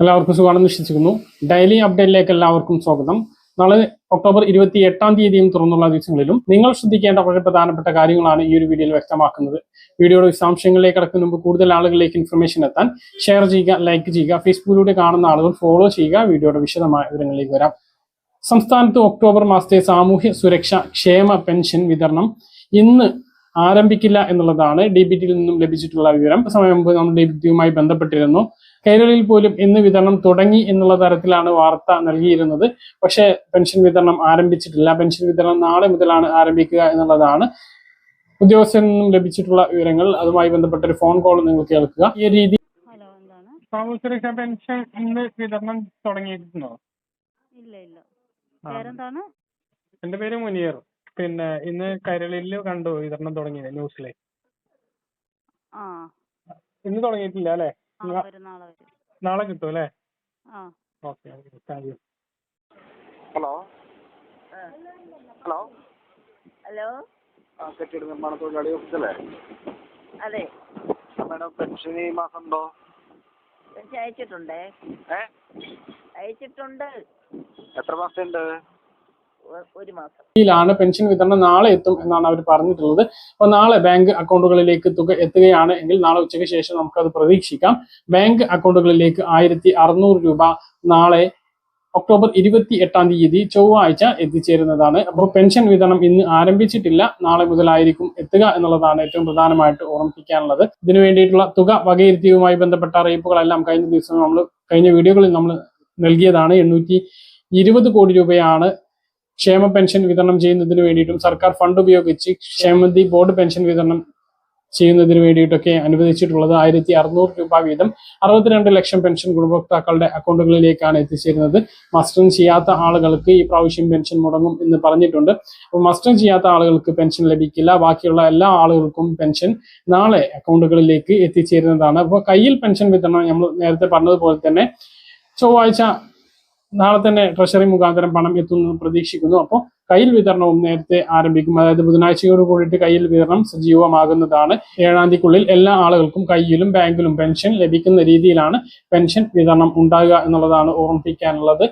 എല്ലാവർക്കും സുഖമാണെന്ന് വിശ്വസിക്കുന്നു. ഡെയിലി അപ്ഡേറ്റിലേക്ക് എല്ലാവർക്കും സ്വാഗതം. നാളെ ഒക്ടോബർ ഇരുപത്തി എട്ടാം തീയതിയും തുറന്നുള്ള ദിവസങ്ങളിലും നിങ്ങൾ ശ്രദ്ധിക്കേണ്ട വളരെ പ്രധാനപ്പെട്ട കാര്യങ്ങളാണ് ഈ ഒരു വീഡിയോയിൽ വ്യക്തമാക്കുന്നത്. വീഡിയോയുടെ വിശദാംശങ്ങളിലേക്ക് കടക്കുന്ന മുമ്പ് കൂടുതൽ ആളുകളിലേക്ക് ഇൻഫർമേഷൻ എത്താൻ ഷെയർ ചെയ്യുക ലൈക്ക് ചെയ്യുക ഫേസ്ബുക്കിലൂടെ കാണുന്ന ആളുകൾ ഫോളോ ചെയ്യുക. വീഡിയോയുടെ വിശദമായ വിവരങ്ങളിലേക്ക് വരാം. സംസ്ഥാനത്ത് ഒക്ടോബർ മാസത്തെ സാമൂഹ്യ സുരക്ഷ ക്ഷേമ പെൻഷൻ വിതരണം ഇന്ന് ആരംഭിക്കില്ല എന്നുള്ളതാണ് ഡി ബി ടിയിൽ നിന്നും ലഭിച്ചിട്ടുള്ള വിവരം. സമയം മുമ്പ് നമ്മൾ ഡി ബി ടിയുമായി ബന്ധപ്പെട്ടിരുന്നു. കേരളയിൽ പോലും ഇന്ന് വിതരണം തുടങ്ങി എന്നുള്ള തരത്തിലാണ് വാർത്ത നൽകിയിരുന്നത്. പക്ഷേ പെൻഷൻ വിതരണം ആരംഭിച്ചിട്ടില്ല. പെൻഷൻ വിതരണം നാളെ മുതലാണ് ആരംഭിക്കുക എന്നുള്ളതാണ് ഉദ്യോഗസ്ഥരിൽ നിന്നും ലഭിച്ചിട്ടുള്ള വിവരങ്ങൾ. അതുമായി ബന്ധപ്പെട്ട ഒരു ഫോൺ കോൾ നിങ്ങൾ കേൾക്കുക. ഈ രീതി ഹലോ എന്താണ്? സാമൂഹ്യ പെൻഷൻ ഇന്ന് വിതരണം ഇല്ല ഇല്ല. പേരെന്താണ് എന്റെ പേര് മുനിയർ പിന്നെ ഇന്ന് കരളിൽ കണ്ടു വിതരണം തുടങ്ങിയത് ന്യൂസിലെ. ഇന്ന് തുടങ്ങിയിട്ടില്ല അല്ലെ? വരും നാളെ വരും. നാളെ കിട്ടും അല്ലേ? ആ. Okay thank you. Hello? Hello? Hello? ആ കെട്ടിട നിർമ്മാണ തൊഴിലാളി ഓഫീസല്ലേ അതെ. മാഡം പെൻഷൻ ഈ മാസം ഉണ്ടോ പെൻഷൻ അയച്ചിട്ടുണ്ടേ. അയച്ചിട്ടുണ്ട്. എത്ര മാസം ഉണ്ട് ഒരു മാസം. പെൻഷൻ വിതരണം നാളെ എത്തും എന്നാണ് അവർ പറഞ്ഞിട്ടുള്ളത്. അപ്പോൾ നാളെ ബാങ്ക് അക്കൗണ്ടുകളിലേക്ക് തുക എത്തുകയാണ് എങ്കിൽ നാളെ ഉച്ചയ്ക്ക് ശേഷം നമുക്കത് പ്രതീക്ഷിക്കാം. ബാങ്ക് അക്കൗണ്ടുകളിലേക്ക് ആയിരത്തി രൂപ നാളെ ഒക്ടോബർ ഇരുപത്തി എട്ടാം തീയതി ചൊവ്വാഴ്ച എത്തിച്ചേരുന്നതാണ്. അപ്പോൾ പെൻഷൻ വിതരണം ഇന്ന് ആരംഭിച്ചിട്ടില്ല. നാളെ മുതലായിരിക്കും എത്തുക എന്നുള്ളതാണ് ഏറ്റവും പ്രധാനമായിട്ട് ഓർമ്മിപ്പിക്കാനുള്ളത്. ഇതിനു വേണ്ടിയിട്ടുള്ള തുക വകയിരുത്തിയുമായി ബന്ധപ്പെട്ട അറിയിപ്പുകളെല്ലാം കഴിഞ്ഞ ദിവസം നമ്മൾ കഴിഞ്ഞ വീഡിയോകളിൽ നമ്മൾ നൽകിയതാണ്. എണ്ണൂറ്റി ഇരുപത് കോടി രൂപയാണ് ക്ഷേമ പെൻഷൻ വിതരണം ചെയ്യുന്നതിന് വേണ്ടിയിട്ടും സർക്കാർ ഫണ്ട് ഉപയോഗിച്ച് ക്ഷേമനിധി ബോർഡ് പെൻഷൻ വിതരണം ചെയ്യുന്നതിന് വേണ്ടിയിട്ടൊക്കെ അനുവദിച്ചിട്ടുള്ളത് ആയിരത്തി അറുന്നൂറ് രൂപ വീതം അറുപത്തിരണ്ട് ലക്ഷം പെൻഷൻ ഗുണഭോക്താക്കളുടെ അക്കൗണ്ടുകളിലേക്കാണ് എത്തിച്ചേരുന്നത്. മസ്റ്ററിംഗ് ചെയ്യാത്ത ആളുകൾക്ക് ഈ പ്രാവശ്യം പെൻഷൻ മുടങ്ങും എന്ന് പറഞ്ഞിട്ടുണ്ട്. അപ്പോൾ മസ്റ്ററിംഗ് ചെയ്യാത്ത ആളുകൾക്ക് പെൻഷൻ ലഭിക്കില്ല. ബാക്കിയുള്ള എല്ലാ ആളുകൾക്കും പെൻഷൻ നാളെ അക്കൗണ്ടുകളിലേക്ക് എത്തിച്ചേരുന്നതാണ്. അപ്പോൾ കയ്യിൽ പെൻഷൻ വിതരണം നമ്മൾ നേരത്തെ പറഞ്ഞതുപോലെ തന്നെ ചൊവ്വാഴ്ച നാളെ തന്നെ ട്രഷറി മുഖാന്തരം പണം എത്തുമെന്ന് പ്രതീക്ഷിക്കുന്നു. അപ്പോൾ കയ്യിൽ വിതരണവും നേരത്തെ ആരംഭിക്കും. അതായത് ബുധനാഴ്ചയോട് കൂടിയിട്ട് കയ്യിൽ വിതരണം സജീവമാകുന്നതാണ്. ഏഴാം തീയതിക്കുള്ളിൽ എല്ലാ ആളുകൾക്കും കയ്യിലും ബാങ്കിലും പെൻഷൻ ലഭിക്കുന്ന രീതിയിലാണ് പെൻഷൻ വിതരണം ഉണ്ടാകുക എന്നുള്ളതാണ് ഓർമ്മിപ്പിക്കാനുള്ളത്.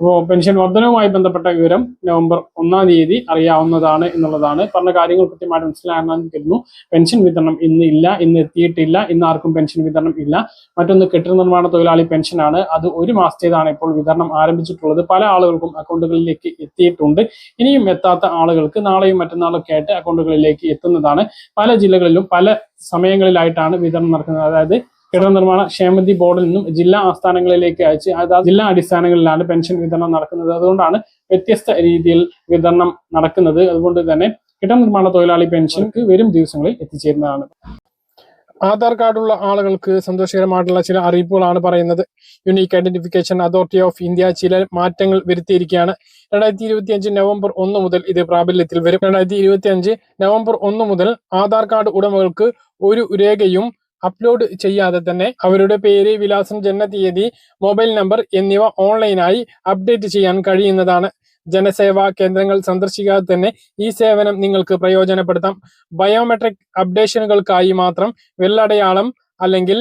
അപ്പോൾ പെൻഷൻ വർധനവുമായി ബന്ധപ്പെട്ട വിവരം നവംബർ ഒന്നാം തീയതി അറിയാവുന്നതാണ് എന്നുള്ളതാണ്. പറഞ്ഞ കാര്യങ്ങൾ കൃത്യമായിട്ട് മനസ്സിലാകണമെന്ന് പെൻഷൻ വിതരണം ഇന്ന് ഇല്ല ഇന്ന് എത്തിയിട്ടില്ല ഇന്ന് ആർക്കും പെൻഷൻ വിതരണം ഇല്ല. മറ്റൊന്ന് കെട്ടിട നിർമ്മാണ തൊഴിലാളി പെൻഷനാണ് അത് ഒരു മാസത്തേതാണ് ഇപ്പോൾ വിതരണം ആരംഭിച്ചിട്ടുള്ളത്. പല ആളുകൾക്കും അക്കൗണ്ടുകളിലേക്ക് എത്തിയിട്ടുണ്ട്. ഇനിയും എത്താത്ത ആളുകൾക്ക് നാളെയും മറ്റന്നാളൊക്കെ ആയിട്ട് അക്കൗണ്ടുകളിലേക്ക് എത്തുന്നതാണ്. പല ജില്ലകളിലും പല സമയങ്ങളിലായിട്ടാണ് വിതരണം നടക്കുന്നത്. അതായത് കെട്ടിട നിർമ്മാണ ക്ഷേമനിധി ബോർഡിൽ നിന്നും ജില്ലാ ആസ്ഥാനങ്ങളിലേക്ക് അയച്ച് അതായത് ജില്ലാ അടിസ്ഥാനങ്ങളിലാണ് പെൻഷൻ വിതരണം നടക്കുന്നത്. അതുകൊണ്ടാണ് വ്യത്യസ്ത രീതിയിൽ വിതരണം നടക്കുന്നത്. അതുകൊണ്ട് തന്നെ കെട്ടിട നിർമ്മാണ തൊഴിലാളി പെൻഷൻക്ക് വരും ദിവസങ്ങളിൽ എത്തിച്ചേരുന്നതാണ്. ആധാർ കാർഡുള്ള ആളുകൾക്ക് സന്തോഷകരമായിട്ടുള്ള ചില അറിയിപ്പുകളാണ് പറയുന്നത്. Unique identification authority of India ചില മാറ്റങ്ങൾ വരുത്തിയിരിക്കുകയാണ്. രണ്ടായിരത്തി ഇരുപത്തി അഞ്ച് നവംബർ ഒന്ന് മുതൽ ഇത് പ്രാബല്യത്തിൽ വരും. രണ്ടായിരത്തി ഇരുപത്തി അഞ്ച് നവംബർ ഒന്ന് മുതൽ ആധാർ കാർഡ് ഉടമകൾക്ക് ഒരു രേഖയും അപ്ലോഡ് ചെയ്യാതെ തന്നെ അവരുടെ പേര് വിലാസം ജനനതീയതി മൊബൈൽ നമ്പർ എന്നിവ ഓൺലൈനായി അപ്ഡേറ്റ് ചെയ്യാൻ കഴിയുന്നതാണ്. ജനസേവാ കേന്ദ്രങ്ങൾ സന്ദർശിക്കാതെ തന്നെ ഈ സേവനം നിങ്ങൾക്ക് പ്രയോജനപ്പെടുത്താം. ബയോമെട്രിക് അപ്ഡേഷനുകൾക്കായി മാത്രം വെള്ളടയാളം അല്ലെങ്കിൽ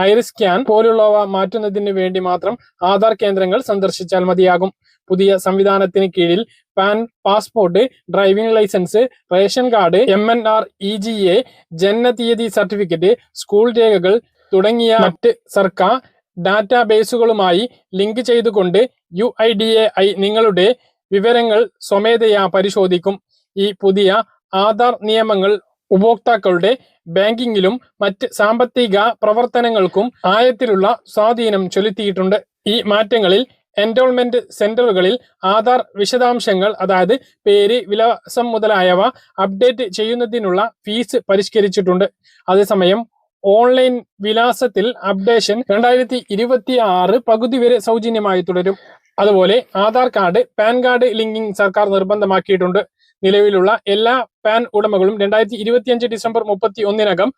ഐറിസ് സ്കാൻ പോലുള്ളവ മാറ്റുന്നതിന് വേണ്ടി മാത്രം ആധാർ കേന്ദ്രങ്ങൾ സന്ദർശിച്ചാൽ മതിയാകും. പുതിയ സംവിധാനത്തിന് കീഴിൽ PAN passport driving licence ration card M N R E G A ജനനതീയതി certificate school രേഖകൾ തുടങ്ങിയ മറ്റ് സർക്കാർ ഡാറ്റാബേസുകളുമായി ലിങ്ക് ചെയ്തുകൊണ്ട് U I D A I നിങ്ങളുടെ വിവരങ്ങൾ സ്വമേധയാ പരിശോധിക്കും. ഈ പുതിയ ആധാർ നിയമങ്ങൾ ഉപഭോക്താക്കളുടെ ബാങ്കിങ്ങിലും മറ്റ് സാമ്പത്തിക പ്രവർത്തനങ്ങൾക്കും ആയത്തിലുള്ള സ്വാധീനം ചെലുത്തിയിട്ടുണ്ട്. ഈ മാറ്റങ്ങളിൽ എൻറോൾമെന്റ് സെന്ററുകളിൽ ആധാർ വിശദാംശങ്ങൾ അതായത് പേര് വിലാസം മുതലായവ അപ്ഡേറ്റ് ചെയ്യുന്നതിനുള്ള ഫീസ് പരിഷ്കരിച്ചിട്ടുണ്ട്. അതേസമയം ഓൺലൈൻ വിലാസത്തിൽ അപ്ഡേഷൻ രണ്ടായിരത്തി ഇരുപത്തി ആറ് പകുതി വരെ സൗജന്യമായി തുടരും. അതുപോലെ Aadhaar card PAN card linking സർക്കാർ നിർബന്ധമാക്കിയിട്ടുണ്ട്. നിലവിലുള്ള എല്ലാ പാൻ ഉടമകളും രണ്ടായിരത്തി ഇരുപത്തിയഞ്ച് ഡിസംബർ മുപ്പത്തി ഒന്നിനകം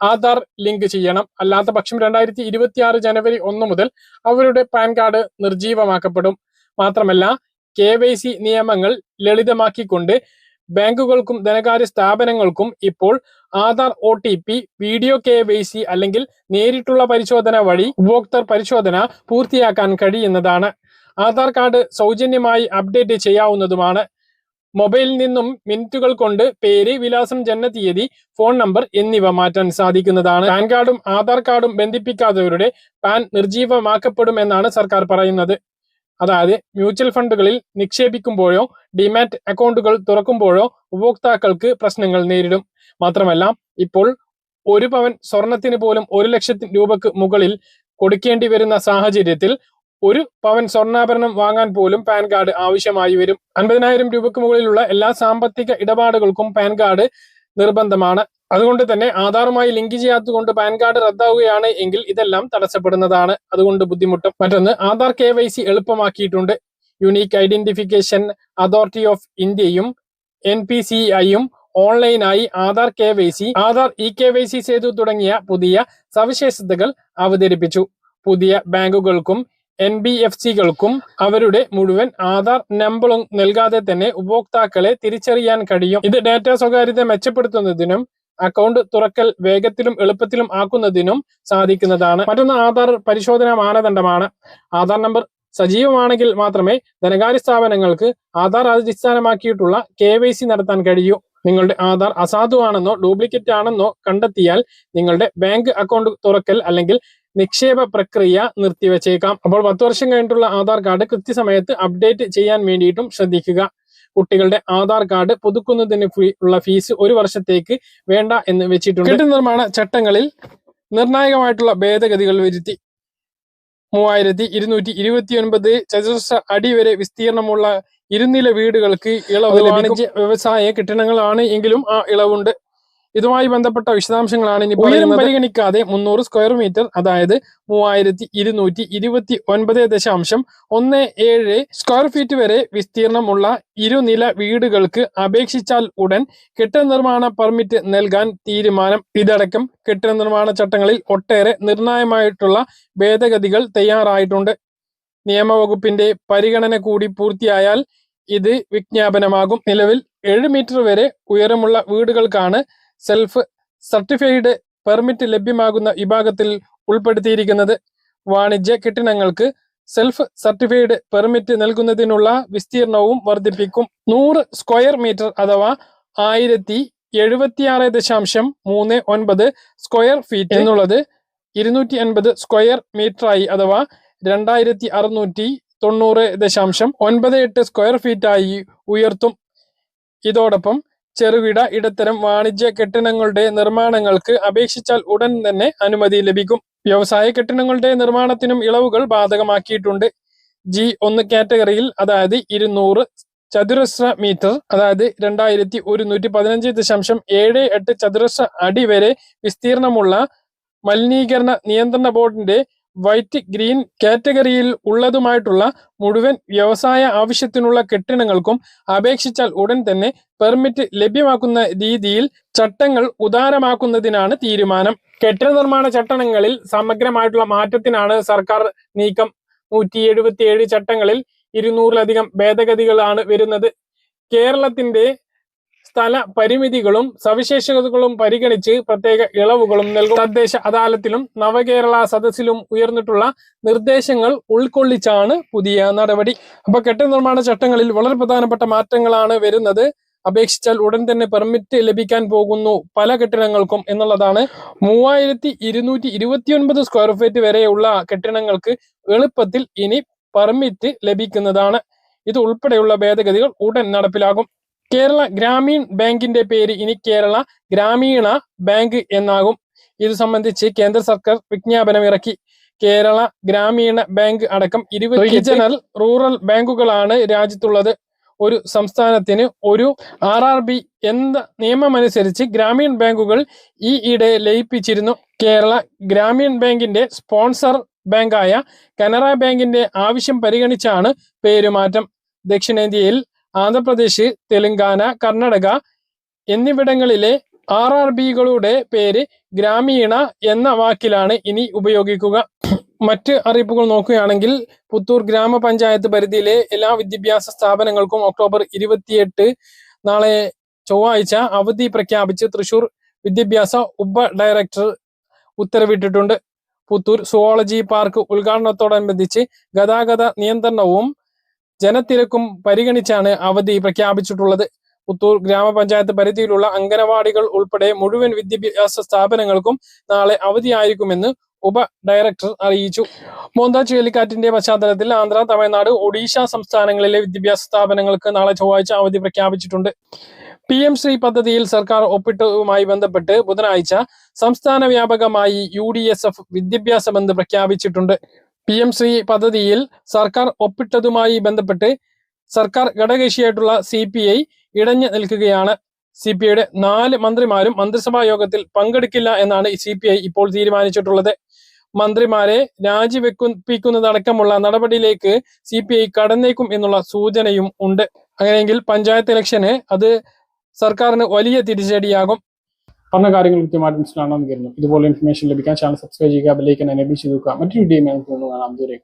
ആധാർ ലിങ്ക് ചെയ്യണം. അല്ലാത്ത പക്ഷം രണ്ടായിരത്തി ഇരുപത്തി ആറ് ജനുവരി ഒന്ന് മുതൽ അവരുടെ പാൻ കാർഡ് നിർജീവമാക്കപ്പെടും മാത്രമല്ല കെ വൈ സി നിയമങ്ങൾ ലളിതമാക്കിക്കൊണ്ട് ബാങ്കുകൾക്കും ധനകാര്യ സ്ഥാപനങ്ങൾക്കും ഇപ്പോൾ Aadhaar O T P video K Y C അല്ലെങ്കിൽ നേരിട്ടുള്ള പരിശോധന വഴി ഉപഭോക്തൃ പരിശോധന പൂർത്തിയാക്കാൻ കഴിയുന്നതാണ്. ആധാർ കാർഡ് സൗജന്യമായി അപ്ഡേറ്റ് ചെയ്യാവുന്നതുമാണ്. മൊബൈലിൽ നിന്നും മിനിറ്റുകൾ കൊണ്ട് പേര് വിലാസം ജനനതീയതി ഫോൺ നമ്പർ എന്നിവ മാറ്റാൻ സാധിക്കുന്നതാണ്. പാൻ കാർഡും ആധാർ കാർഡും ബന്ധിപ്പിക്കാത്തവരുടെ പാൻ നിർജീവമാക്കപ്പെടുമെന്നാണ് സർക്കാർ പറയുന്നത്. അതായത് മ്യൂച്വൽ ഫണ്ടുകളിൽ നിക്ഷേപിക്കുമ്പോഴോ ഡിമാറ്റ് അക്കൗണ്ടുകൾ തുറക്കുമ്പോഴോ ഉപഭോക്താക്കൾക്ക് പ്രശ്നങ്ങൾ നേരിടും. മാത്രമല്ല ഇപ്പോൾ ഒരു പവൻ സ്വർണത്തിന് പോലും ഒരു ലക്ഷത്തി രൂപക്ക് മുകളിൽ കൊടുക്കേണ്ടി വരുന്ന സാഹചര്യത്തിൽ ഒരു പവൻ സ്വർണാഭരണം വാങ്ങാൻ പോലും പാൻ കാർഡ് ആവശ്യമായി വരും. അൻപതിനായിരം രൂപയ്ക്ക് മുകളിലുള്ള എല്ലാ സാമ്പത്തിക ഇടപാടുകൾക്കും പാൻ കാർഡ് നിർബന്ധമാണ്. അതുകൊണ്ട് തന്നെ ആധാറുമായി ലിങ്ക് ചെയ്യാത്തതുകൊണ്ട് പാൻ കാർഡ് റദ്ദാവുകയാണ് എങ്കിൽ ഇതെല്ലാം തടസ്സപ്പെടുന്നതാണ്. അതുകൊണ്ട് ബുദ്ധിമുട്ടും. മറ്റൊന്ന് ആധാർ കെ എളുപ്പമാക്കിയിട്ടുണ്ട്. യുണീക്ക് ഐഡന്റിഫിക്കേഷൻ അതോറിറ്റി ഓഫ് ഇന്ത്യയും എൻ പി സി ഐയും ഓൺലൈനായി Aadhaar K Y C Aadhaar E K Y C Setu തുടങ്ങിയ പുതിയ സവിശേഷതകൾ അവതരിപ്പിച്ചു. പുതിയ ബാങ്കുകൾക്കും എൻ ബി എഫ് സികൾക്കും അവരുടെ മുഴുവൻ ആധാർ നമ്പറും നൽകാതെ തന്നെ ഉപഭോക്താക്കളെ തിരിച്ചറിയാൻ കഴിയും. ഇത് ഡാറ്റ സ്വകാര്യത മെച്ചപ്പെടുത്തുന്നതിനും അക്കൗണ്ട് തുറക്കൽ വേഗത്തിലും എളുപ്പത്തിലും ആക്കുന്നതിനും സാധിക്കുന്നതാണ്. മറ്റൊന്ന് ആധാർ പരിശോധനാ മാനദണ്ഡമാണ്. ആധാർ നമ്പർ സജീവമാണെങ്കിൽ മാത്രമേ ധനകാര്യ സ്ഥാപനങ്ങൾക്ക് ആധാർ അടിസ്ഥാനമാക്കിയിട്ടുള്ള കെ വൈ സി നടത്താൻ കഴിയൂ. നിങ്ങളുടെ ആധാർ അസാധുവാണെന്നോ ഡ്യൂപ്ലിക്കേറ്റ് ആണെന്നോ കണ്ടെത്തിയാൽ നിങ്ങളുടെ ബാങ്ക് അക്കൗണ്ട് തുറക്കൽ അല്ലെങ്കിൽ നിക്ഷേപ പ്രക്രിയ നിർത്തിവെച്ചേക്കാം. അപ്പോൾ പത്ത് വർഷം കഴിഞ്ഞിട്ടുള്ള ആധാർ കാർഡ് കൃത്യസമയത്ത് അപ്ഡേറ്റ് ചെയ്യാൻ വേണ്ടിയിട്ടും ശ്രദ്ധിക്കുക. കുട്ടികളുടെ ആധാർ കാർഡ് പുതുക്കുന്നതിന് ഉള്ള ഫീസ് ഒരു വർഷത്തേക്ക് വേണ്ട എന്ന് വെച്ചിട്ടുണ്ട്. കെട്ടിട നിർമ്മാണ ചട്ടങ്ങളിൽ നിർണായകമായിട്ടുള്ള ഭേദഗതികൾ വരുത്തി. മൂവായിരത്തി ഇരുന്നൂറ്റി ഇരുപത്തി ഒൻപത് ചതുരശ്ര അടി വരെ വിസ്തീർണമുള്ള ഇരുനില വീടുകൾക്ക് ഇളവ് വാണിജ്യ വ്യവസായ കെട്ടിടങ്ങളാണ് എങ്കിലും ആ ഇളവുണ്ട്. ഇതുമായി ബന്ധപ്പെട്ട വിശദാംശങ്ങളാണ് ഇനി ഉയരം പരിഗണിക്കാതെ മുന്നൂറ് സ്ക്വയർ മീറ്റർ അതായത് മൂവായിരത്തി ഇരുന്നൂറ്റി ഇരുപത്തി ഒൻപത് ദശാംശം ഒന്ന് ഏഴ് സ്ക്വയർ ഫീറ്റ് വരെ വിസ്തീർണമുള്ള ഇരുനില വീടുകൾക്ക് അപേക്ഷിച്ചാൽ ഉടൻ കെട്ടിട നിർമ്മാണ പെർമിറ്റ് നൽകാൻ തീരുമാനം. ഇതടക്കം കെട്ടിട നിർമ്മാണ ചട്ടങ്ങളിൽ ഒട്ടേറെ നിർണായകമായിട്ടുള്ള ഭേദഗതികൾ തയ്യാറായിട്ടുണ്ട്. നിയമവകുപ്പിന്റെ പരിഗണന കൂടി പൂർത്തിയായാൽ ഇത് വിജ്ഞാപനമാകും. നിലവിൽ ഏഴ് മീറ്റർ വരെ ഉയരമുള്ള വീടുകൾക്കാണ് സെൽഫ് സർട്ടിഫൈഡ് പെർമിറ്റ് ലഭ്യമാകുന്ന വിഭാഗത്തിൽ ഉൾപ്പെടുത്തിയിരിക്കുന്നത്. വാണിജ്യ കെട്ടിടങ്ങൾക്ക് സെൽഫ് സർട്ടിഫൈഡ് പെർമിറ്റ് നൽകുന്നതിനുള്ള വിസ്തീർണവും വർദ്ധിപ്പിക്കും. നൂറ് സ്ക്വയർ മീറ്റർ അഥവാ ആയിരത്തി എഴുപത്തിയാറ് ദശാംശം മൂന്ന് ഒൻപത് സ്ക്വയർ ഫീറ്റ് എന്നുള്ളത് ഇരുന്നൂറ്റി അൻപത് സ്ക്വയർ മീറ്ററായി അഥവാ രണ്ടായിരത്തി അറുന്നൂറ്റി തൊണ്ണൂറ് ദശാംശം ഒൻപത് എട്ട് സ്ക്വയർ ഫീറ്റായി ഉയർത്തും. ഇതോടൊപ്പം ചെറുകിട ഇടത്തരം വാണിജ്യ കെട്ടിടങ്ങളുടെ നിർമ്മാണങ്ങൾക്ക് അപേക്ഷിച്ചാൽ ഉടൻ തന്നെ അനുമതി ലഭിക്കും. വ്യവസായ കെട്ടിടങ്ങളുടെ നിർമ്മാണത്തിനും ഇളവുകൾ ബാധകമാക്കിയിട്ടുണ്ട്. ജി ഒന്ന് കാറ്റഗറിയിൽ അതായത് ഇരുന്നൂറ് ചതുരശ്ര മീറ്റർ അതായത് രണ്ടായിരത്തി ഒരുന്നൂറ്റി പതിനഞ്ച് ദശാംശം ഏഴ് എട്ട് ചതുരശ്ര അടി വരെ വിസ്തീർണമുള്ള മലിനീകരണ നിയന്ത്രണ ബോർഡിന്റെ വൈറ്റ് ഗ്രീൻ കാറ്റഗറിയിൽ ഉള്ളതുമായിട്ടുള്ള മുഴുവൻ വ്യവസായ ആവശ്യത്തിനുള്ള കെട്ടിടങ്ങൾക്കും അപേക്ഷിച്ചാൽ ഉടൻ തന്നെ പെർമിറ്റ് ലഭ്യമാക്കുന്ന രീതിയിൽ ചട്ടങ്ങൾ ഉദാരമാക്കുന്നതിനാണ് തീരുമാനം. കെട്ടിട നിർമ്മാണ ചട്ടങ്ങളിൽ സമഗ്രമായിട്ടുള്ള മാറ്റത്തിനാണ് സർക്കാർ നീക്കം. നൂറ്റി എഴുപത്തി ഏഴ് ചട്ടങ്ങളിൽ ഇരുന്നൂറിലധികം ഭേദഗതികളാണ് വരുന്നത്. കേരളത്തിന്റെ സ്ഥല പരിമിതികളും സവിശേഷതകളും പരിഗണിച്ച് പ്രത്യേക ഇളവുകളും നൽകും. തദ്ദേശ അദാലത്തിലും നവകേരള സദസ്സിലും ഉയർന്നിട്ടുള്ള നിർദ്ദേശങ്ങൾ ഉൾക്കൊള്ളിച്ചാണ് പുതിയ നടപടി. അപ്പൊ കെട്ടിട നിർമ്മാണ ചട്ടങ്ങളിൽ വളരെ പ്രധാനപ്പെട്ട മാറ്റങ്ങളാണ് വരുന്നത്. അപേക്ഷിച്ചാൽ ഉടൻ തന്നെ പെർമിറ്റ് ലഭിക്കാൻ പോകുന്നു പല കെട്ടിടങ്ങൾക്കും എന്നുള്ളതാണ്. മൂവായിരത്തി ഇരുന്നൂറ്റി ഇരുപത്തിയൊൻപത് സ്ക്വയർ ഫീറ്റ് വരെയുള്ള കെട്ടിടങ്ങൾക്ക് എളുപ്പത്തിൽ ഇനി പെർമിറ്റ് ലഭിക്കുന്നതാണ്. ഇത് ഉൾപ്പെടെയുള്ള ഭേദഗതികൾ ഉടൻ നടപ്പിലാകും. കേരള ഗ്രാമീൺ ബാങ്കിന്റെ പേര് ഇനി കേരള ഗ്രാമീണ ബാങ്ക് എന്നാകും. ഇത് സംബന്ധിച്ച് കേന്ദ്ര സർക്കാർ വിജ്ഞാപനം ഇറക്കി. കേരള ഗ്രാമീണ ബാങ്ക് അടക്കം ഇരുപത് റീജിയണൽ റൂറൽ ബാങ്കുകളാണ് രാജ്യത്തുള്ളത്. ഒരു സംസ്ഥാനത്തിന് ഒരു ആർ ആർ ബി എന്ന നിയമമനുസരിച്ച് ഗ്രാമീൺ ബാങ്കുകൾ ഈ ഇടെ ലയിപ്പിച്ചിരുന്നു. കേരള ഗ്രാമീൺ ബാങ്കിന്റെ സ്പോൺസർ ബാങ്കായ കനറ ബാങ്കിന്റെ ആവശ്യം പരിഗണിച്ചാണ് പേരുമാറ്റം. ദക്ഷിണേന്ത്യയിൽ ആന്ധ്രാപ്രദേശ് തെലങ്കാന കർണാടക എന്നിവിടങ്ങളിലെ ആർ ആർ ബികളുടെ പേര് ഗ്രാമീണ എന്ന വാക്കിലാണ് ഇനി ഉപയോഗിക്കുക. മറ്റ് അറിയിപ്പുകൾ നോക്കുകയാണെങ്കിൽ പുത്തൂർ ഗ്രാമപഞ്ചായത്ത് പരിധിയിലെ എല്ലാ വിദ്യാഭ്യാസ സ്ഥാപനങ്ങൾക്കും ഒക്ടോബർ ഇരുപത്തിയെട്ട് നാളെ ചൊവ്വാഴ്ച അവധി പ്രഖ്യാപിച്ച് തൃശൂർ വിദ്യാഭ്യാസ ഉപ ഡയറക്ടർ ഉത്തരവിട്ടിട്ടുണ്ട്. പുത്തൂർ സുവോളജി പാർക്ക് ഉദ്ഘാടനത്തോടനുബന്ധിച്ച് ഗതാഗത നിയന്ത്രണവും ജനത്തിരക്കും പരിഗണിച്ചാണ് അവധി പ്രഖ്യാപിച്ചിട്ടുള്ളത്. പുത്തൂർ ഗ്രാമപഞ്ചായത്ത് പരിധിയിലുള്ള അംഗനവാടികൾ ഉൾപ്പെടെ മുഴുവൻ വിദ്യാഭ്യാസ സ്ഥാപനങ്ങൾക്കും നാളെ അവധിയായിരിക്കുമെന്ന് ഉപ ഡയറക്ടർ അറിയിച്ചു. മോന്ത ചുഴലിക്കാറ്റിന്റെ പശ്ചാത്തലത്തിൽ ആന്ധ്ര തമിഴ്നാട് ഒഡീഷ സംസ്ഥാനങ്ങളിലെ വിദ്യാഭ്യാസ സ്ഥാപനങ്ങൾക്ക് നാളെ ചൊവ്വാഴ്ച അവധി പ്രഖ്യാപിച്ചിട്ടുണ്ട്. പി എം ശ്രീ പദ്ധതിയിൽ സർക്കാർ ഒപ്പിട്ടതുമായി ബന്ധപ്പെട്ട് ബുധനാഴ്ച സംസ്ഥാന വ്യാപകമായി യു ഡി എസ് എഫ് വിദ്യാഭ്യാസ ബന്ദ് പ്രഖ്യാപിച്ചിട്ടുണ്ട്. പി എം ശ്രീ പദ്ധതിയിൽ സർക്കാർ ഒപ്പിട്ടതുമായി ബന്ധപ്പെട്ട് സർക്കാർ ഘടകകക്ഷിയായിട്ടുള്ള സി പി ഐ ഇടഞ്ഞു നിൽക്കുകയാണ്. സി പി ഐയുടെ നാല് മന്ത്രിമാരും മന്ത്രിസഭാ യോഗത്തിൽ പങ്കെടുക്കില്ല എന്നാണ് സി പി ഐ ഇപ്പോൾ തീരുമാനിച്ചിട്ടുള്ളത്. മന്ത്രിമാരെ രാജിവെക്കുപ്പിക്കുന്നതടക്കമുള്ള നടപടിയിലേക്ക് സി പി ഐ കടന്നേക്കും എന്നുള്ള സൂചനയും ഉണ്ട്. അങ്ങനെയെങ്കിൽ പഞ്ചായത്ത് ഇലക്ഷന് അത് സർക്കാരിന് വലിയ തിരിച്ചടിയാകും. പറഞ്ഞ കാര്യങ്ങൾ കൃത്യമായിട്ട് മനസ്സിലാണെന്ന് കരുതുന്നു. ഇതുപോലെ ഇൻഫർമേഷൻ ലഭിക്കാൻ ചാനൽ സബ്സ്ക്രൈബ് ചെയ്യുക ബെല്ലൈക്കൻ എനേബിൾ ചെയ്തു മറ്റൊരു വീഡിയോ കാണാം. ഇതുവരെ